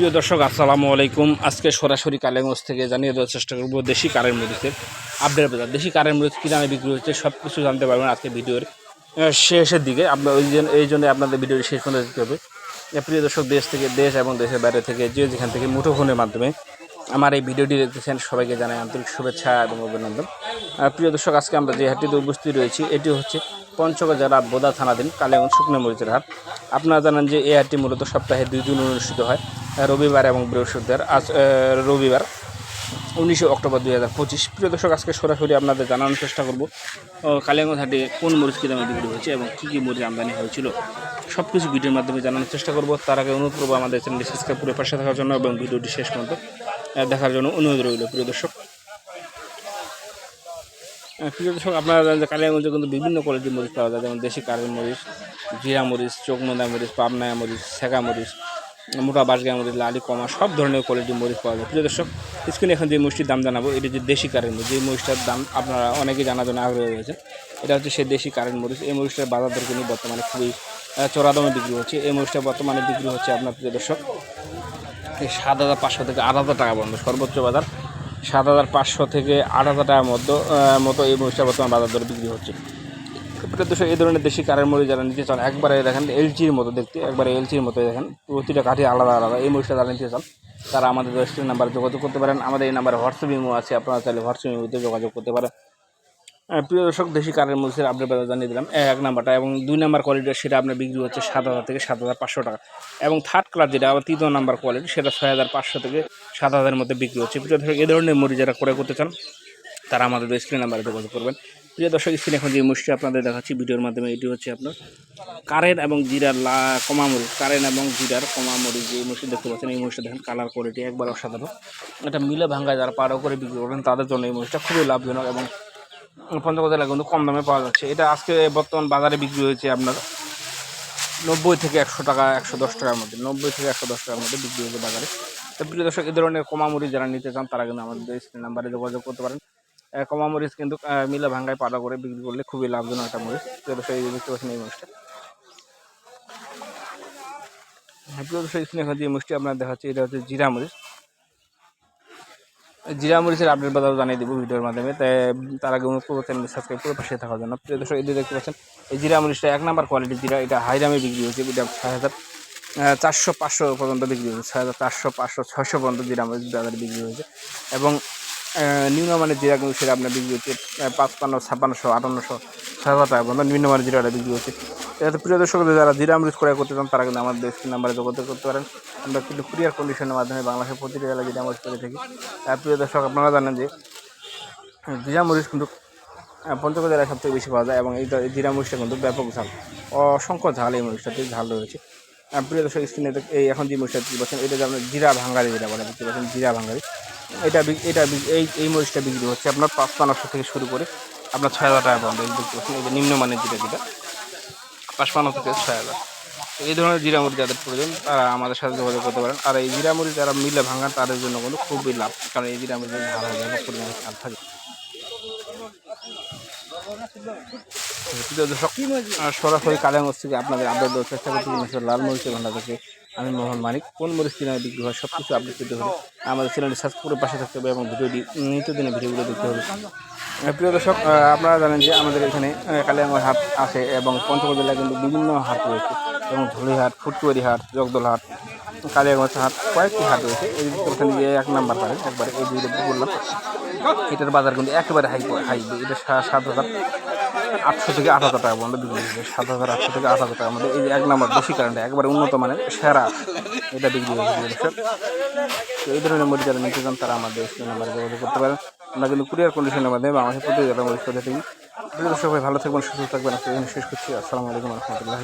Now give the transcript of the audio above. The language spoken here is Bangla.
প্রিয় দর্শক, আসসালামু আলাইকুম। আজকে সরাসরি কালেগঞ্জ থেকে জানিয়ে দেওয়ার চেষ্টা করব দেশি কারেন্ট মরিচের আপডেট বাজার। দেশি কারেন্ট মরিচ কী দামে বিক্রি হচ্ছে সব কিছু জানতে পারবেন আজকে ভিডিওর শেষের দিকে। আপনার ওই জন্য এই জন্য আপনাদের ভিডিওটি শেষ পর্যন্ত দেখতে হবে। প্রিয় দর্শক, দেশ থেকে দেশ এবং দেশের বাইরে থেকে যে যেখান থেকে মুঠোফোনের মাধ্যমে আমার এই ভিডিওটি দেখতেছেন, সবাইকে জানাই আন্তরিক শুভেচ্ছা এবং অভিনন্দন। প্রিয় দর্শক, আজকে আমরা যে হাটটিতে উপস্থিত রয়েছি, এটি হচ্ছে পঞ্চগড় জেলা বোদা থানাধীন কালেগঞ্জ শুকনো মরিচের হাট। আপনারা জানেন যে এই হাটটি মূলত সপ্তাহে দুই দিন অনুষ্ঠিত হয়, রবিবার এবং বৃহস্পতিবার। আজ রবিবার, উনিশে অক্টোবর দুই হাজার পঁচিশ। প্রিয় দর্শক, আজকে সরাসরি আপনাদের জানানোর চেষ্টা করব কালিয়াগঞ্জ হাটে কোন মরিচ কী দামে বিক্রি হয়েছে এবং কী কী মরিচ আমদানি হয়েছিল। সব কিছু ভিডিওর মাধ্যমে জানানোর চেষ্টা করব। তার আগে অনুরোধ করব আমাদের চ্যানেলটি সাবস্ক্রাইব করে পাশে থাকার জন্য এবং ভিডিওটি শেষ পর্যন্ত দেখার জন্য অনুরোধ রইল, প্রিয় দর্শক। প্রিয় দর্শক, আপনারা জানেন যে কিন্তু বিভিন্ন কোয়ালিটির মরিচ পাওয়া যায়, যেমন দেশি কারের মরিচ, জিরা মরিচ চোখমোদা মরিচ পাবনায়া মরিচ সেকা মরিচ, মোটা বাসগা মরিচ, লালি কমা, সব ধরনের কোয়ালিটির মরিচ পাওয়া যায়। প্রিয় দর্শক, স্ক্রিনে এখন যে মরিচটির দাম জানাব, এটা যে দেশি কারেন্ট মরিচ। যে মরিচটার দাম আপনারা অনেকেই জানার জন্য আগ্রহী রয়েছে এটা হচ্ছে সেই দেশি কারেন্ট মরিচ। এই মরিচটার বাজার দর কিন্তু বর্তমানে খুবই চড়া দামে বিক্রি হচ্ছে। এই মরিচটা বর্তমানে বিক্রি হচ্ছে আপনার প্রিয় দর্শক, এই সাত হাজার পাঁচশো থেকে আট হাজার টাকা পর্যন্ত সর্বোচ্চ বাজার। সাত হাজার পাঁচশো থেকে আট হাজার টাকার মধ্যে মতো এই মরিচটা বর্তমান বাজার দরে বিক্রি হচ্ছে। প্রিয় দর্শক, এই ধরনের দেশি কারের মরিচ যারা নিতে চান, একবারে দেখেন এলচির মতো দেখতে, একবারে এলচির মতো দেখেন, প্রতিটা কাঠি আলাদা আলাদা। এই মরিচটা যারা নিতে চান, তারা আমাদের রেজিস্ট্রি নাম্বারে যোগাযোগ করতে পারেন। আমাদের এই নাম্বারে হোয়াটসঅ্যাপ ইমো আছে, আপনারা চাইলে হোয়াটসঅ্যাপ ইমোতে যোগাযোগ করতে পারেন। প্রিয় দর্শক, দেশি কারের মরিচের আপডেট বাজার জানিয়ে দিলাম, এক নাম্বারটা এবং দুই নাম্বার কোয়ালিটির সেটা আপনার বিক্রি হচ্ছে সাত হাজার থেকে সাত হাজার পাঁচশো টাকা। এবং থার্ড ক্লাস যেটা, আবার তৃতীয় নাম্বার কোয়ালিটি সেটা ছয় হাজার পাঁচশো থেকে সাত হাজারের মধ্যে বিক্রি হচ্ছে। প্রিয় দর্শক, এ ধরনের মরিচ যারা ক্রয় করতে চান, তারা আমাদের স্ক্রিন নাম্বারে যোগাযোগ করবেন। প্রিয় দর্শক স্ক্রিন এখন যে মুষ্টি আপনাদের দেখাচ্ছি, ভিডিওর মাধ্যমে এটি হচ্ছে আপনার কারেন্ট এবং জিরার লা, কমা মরিচ কারেন্ট এবং জিরার কমা মরিচ যে মুষ্টি দেখতে পাচ্ছেন, এই মুষ্টি দেখেন কালার কোয়ালিটি একবার অসাধারণ। এটা মিলে ভাঙ্গায় যারা পাড়াও করে বিক্রি করেন তাদের জন্য এই মুষ্টিটা খুবই লাভজনক এবং পঞ্চগড় জেলায় কিন্তু কম দামে পাওয়া যাচ্ছে। এটা আজকে বর্তমান বাজারে বিক্রি হয়েছে আপনার নব্বই থেকে একশো টাকা একশো দশ টাকার মধ্যে নব্বই থেকে একশো দশ টাকার মধ্যে বিক্রি হয়েছে বাজারে। তো প্রিয় দর্শক এই ধরনের কমামুড়ি যারা নিতে চান তারা কিন্তু আমাদের স্ক্রিন নাম্বারে যোগাযোগ করতে পারেন। আহ, কমা মরিচ কিন্তু মিলে ভাঙ্গায় পাতা করে বিক্রি করলে খুবই লাভজনক একটা মরিচ। প্রিয় দর্শক এই দেখতে পাচ্ছেন এই মরিচটা। হ্যাঁ প্রিয় দর্শক স্ক্রিনে যে মরিচটি আপনার দেখাচ্ছে এটা হচ্ছে জিরা মরিচ। জিরা মরিচের আপডেট বাজার জানিয়ে দিব ভিডিওর মাধ্যমে। তাই তার আগে অনুরোধ করব চ্যানেল সাবস্ক্রাইব করে পাশে থাকার জন্য। প্রিয় দর্শক যে দেখতে পাচ্ছেন, এই জিরা মরিচটা এক নাম্বার কোয়ালিটি জিরা, এটা হাই দামে বিক্রি হয়েছে, এটা ছয় হাজার চারশো পাঁচশো পর্যন্ত বিক্রি হয়েছে, ছয় হাজার চারশো পাঁচশো ছয়শো পর্যন্ত জিরা মরিচ বাজারে বিক্রি হয়েছে। এবং নিম্নমানের জিরা কিন্তু সেটা আপনার বিক্রি হচ্ছে পাঁচপান্ন, ছাপ্পান্নশো, আটান্নশো, ছয় হাজার টাকা পর্যন্ত নিম্নমানের জিরাটা বিক্রি হচ্ছে। এতে প্রিয় দর্শক, যারা জিরা মরিচ ক্রয় করতে চান, তারা কিন্তু আমাদের নাম্বারে যোগাযোগ করতে পারেন। আমরা কিন্তু কুরিয়ার কন্ডিশনের মাধ্যমে বাংলাদেশের প্রতিটি জেলায় জিরা মরিচ করে থাকি প্রিয় দর্শক, আপনারা জানেন যে জিরা মরিচ কিন্তু পঞ্চগড় জেলায় সবথেকে বেশি পাওয়া যায় এবং এই জিরা মরিচটা কিন্তু ব্যাপক ঝাল, অসংখ্য ঝাল এই মরিচটাতে ঝাল রয়েছে। প্রিয় দর্শক, স্ক্রিনে এই এখন যে মরিচটা দেখতে পাচ্ছেন, এটা আপনার জিরা ভাঙ্গারি যেটা বলে, দেখতে পাচ্ছেন জিরা ভাঙ্গারি। এটা এটা এই এই মরিচটা বিক্রি হচ্ছে আপনার পাঁচ পাঁচশো থেকে শুরু করে আপনার ছয় হাজার টাকা পর্যন্ত দেখতে পাচ্ছেন, এই যে নিম্নমানের যেটা যেটা, পাঁচপান্ন থেকে ছয় হাজার। এই ধরনের জিরা মরিচ যাদের প্রয়োজন, তারা আমাদের সাথে যোগাযোগ করতে পারেন। আর এই জিরা মরিচ যারা মিলে ভাঙান, তাদের জন্য কিন্তু খুবই লাভ, কারণ এই জিরা মরিচ ভালো পরিমাণে লাভ থাকে। সরাসরি কালেগঞ্জ থেকে আপনাদের আপডেট দেওয়ার চেষ্টা করছি। লাল মরিচের ভান্ডার থেকে আমি মোহন মানিক। কোন মরিচ কিনে বিক্রি হয় সব কিছু আপডেট পেতে হলে আমাদের চ্যানেলটি সাবস্ক্রাইব করে পাশে থাকতে হবে এবং ভিডিওটি নিত্যদিনের ভিডিওগুলো দেখতে হবে। প্রিয় দর্শক আপনারা জানেন যে আমাদের এখানে কালিয়াঙ্গর হাট আছে এবং পঞ্চগড় জেলায় কিন্তু বিভিন্ন হাট রয়েছে এবং ধুলিহাট ফুটকুয়ারি হাট, জগদল হাট, কালিয়াগঞ্জ হাট, কয়েকটি হাট রয়েছে। এই ওখানে গিয়ে এক নাম্বার পারে একবারে এই দুইটা বললাম, এটার বাজার কিন্তু একেবারে হাই হাই এটা সাত হাজার আটশো থেকে আট হাজার টাকা পর্যন্ত বিক্রি হয়েছে। সাত হাজার আটশো থেকে আট হাজার টাকা মধ্যে এই যে এক নাম্বার বেশি কারেন্ট একবারে উন্নত মানের সেরা এটা বিক্রি হয়েছে তো এই ধরনের মরিচ যারা নিতে চান, তারা আমাদের নাম্বারে যোগাযোগ করতে পারেন। আমরা কিন্তু কুরিয়ার কন্ডিশনের মাধ্যমে বাংলাদেশের প্রতি জেলা মরিচ করে থাকি সবাই ভালো থাকবেন, সুস্থ থাকবেন। শেষ করছি। আসসালামু আলাইকুম রহমতুল্লাহ